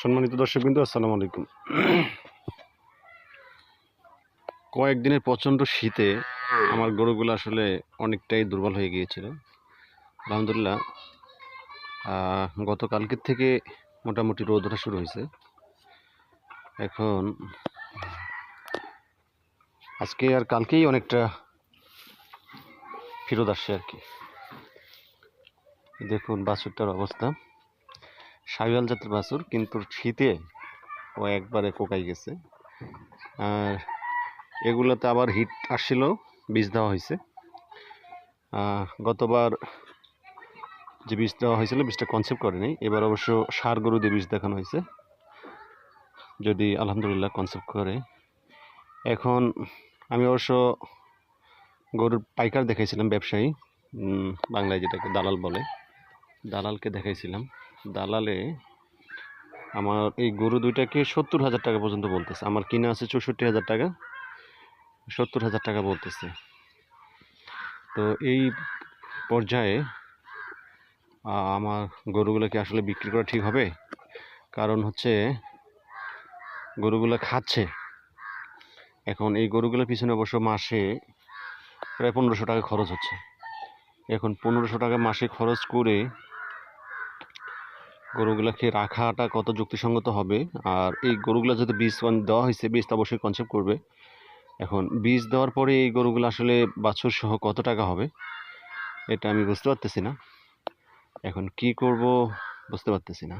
সম্মানিত দর্শক বিন্দু, আসসালামু আলাইকুম। কয়েকদিনের প্রচণ্ড শীতে আমার গরুগুলো আসলে অনেকটাই দুর্বল হয়ে গিয়েছিল। আলহামদুলিল্লাহ গতকালকের থেকে মোটামুটি রোদ ওঠা শুরু হয়েছে। এখন আজকে আর কালকেই অনেকটা ফেরত আসছে আর কি। দেখুন বাছুরটার অবস্থা। সাইওয়াল জাতের বাছুর, কিন্তু শীতে ও একবারে কোকাই গেছে। আর এগুলোতে আবার হিট আসছিল বীজ দেওয়া হয়েছে। গতবার যে বীজ দেওয়া হয়েছিল বীজটা কনসেপ্ট করেনি এবার অবশ্য সার গরু দিয়ে বীজ দেখানো হয়েছে। যদি আলহামদুলিল্লাহ কনসেপ্ট করে। এখন আমি অবশ্য গরুর পাইকার দেখাইছিলাম, ব্যবসায়ী বাংলায় যেটাকে দালাল বলে। দালালকে দেখাইছিলাম। দালালে আমার এই গরু দুইটাকে সত্তর হাজার টাকা পর্যন্ত বলতেছে। আমার কিনা আছে চৌষট্টি হাজার টাকা, সত্তর হাজার টাকা বলতেছে। তো এই পর্যায়ে আমার গরুগুলো কি আসলে বিক্রি করা ঠিক হবে? কারণ হচ্ছে, গরুগুলো খাচ্ছে। এখন এই গরুগুলোর পিছনে অবশ্য মাসে প্রায় পনেরোশো টাকা খরচ হচ্ছে। এখন পনেরোশো টাকা মাসে খরচ করে গরুগুলোকে রাখাটা কত যুক্তিসঙ্গত হবে? আর এই গরুগুলো যদি বীজ দেওয়া হয়েছে, বীজ তো অবশ্যই কনসেপ্ট করবে। এখন বীজ দেওয়ার পরে এই গরুগুলো আসলে বাছুর সহ কত টাকা হবে? এটা আমি বুঝতে পারতেছি না। এখন কি করব বুঝতে পারতেছি না।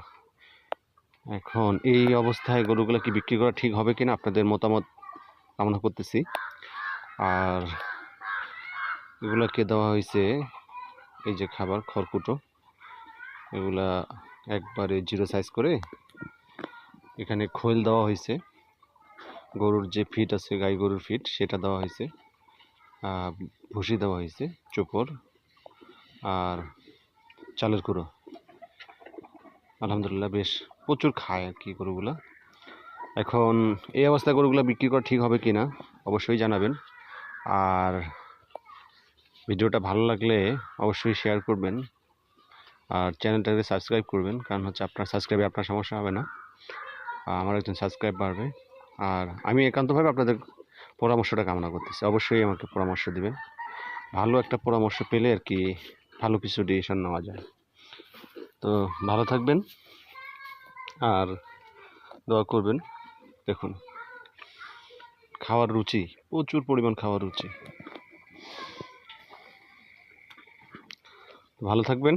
এখন এই অবস্থায় গরুগুলো কি বিক্রি করা ঠিক হবে কিনা আপনাদের মতামত কামনা করতেছি। আর এগুলোকে দেওয়া হয়েছে এই যে খাবার, খড়কুটো। এগুলা একবারে জিরো সাইজ করে। এখানে খোল দেওয়া হয়েছে। গরুর যে ফিট আছে, গাই গরুর ফিট, সেটা দেওয়া হয়েছে। ভুসি দেওয়া হয়েছে চোপর আর চালের গুঁড়ো। আলহামদুলিল্লাহ বেশ প্রচুর খায় আর কি গরুগুলা। এখন এই অবস্থায় গরুগুলা বিক্রি করা ঠিক হবে কি না অবশ্যই জানাবেন। আর ভিডিওটা ভালো লাগলে অবশ্যই শেয়ার করবেন। আর চ্যানেলটাকে সাবস্ক্রাইব করবেন, কারণ হচ্ছে আপনার সাবস্ক্রাইবে আপনার সমস্যা হবে না। আমার একজন সাবস্ক্রাইব বাড়বে। আর আমি একান্তভাবে আপনাদের পরামর্শটা কামনা করতেছি। অবশ্যই আমাকে পরামর্শ দিবেন। ভালো একটা পরামর্শ পেলে আর কি ভালো কিছু ডিসিশন নেওয়া যায়। তো ভালো থাকবেন। আর দোয়া করবেন। দেখুন, খাওয়ার রুচি, প্রচুর পরিমাণ খাওয়ার রুচি। ভালো থাকবেন।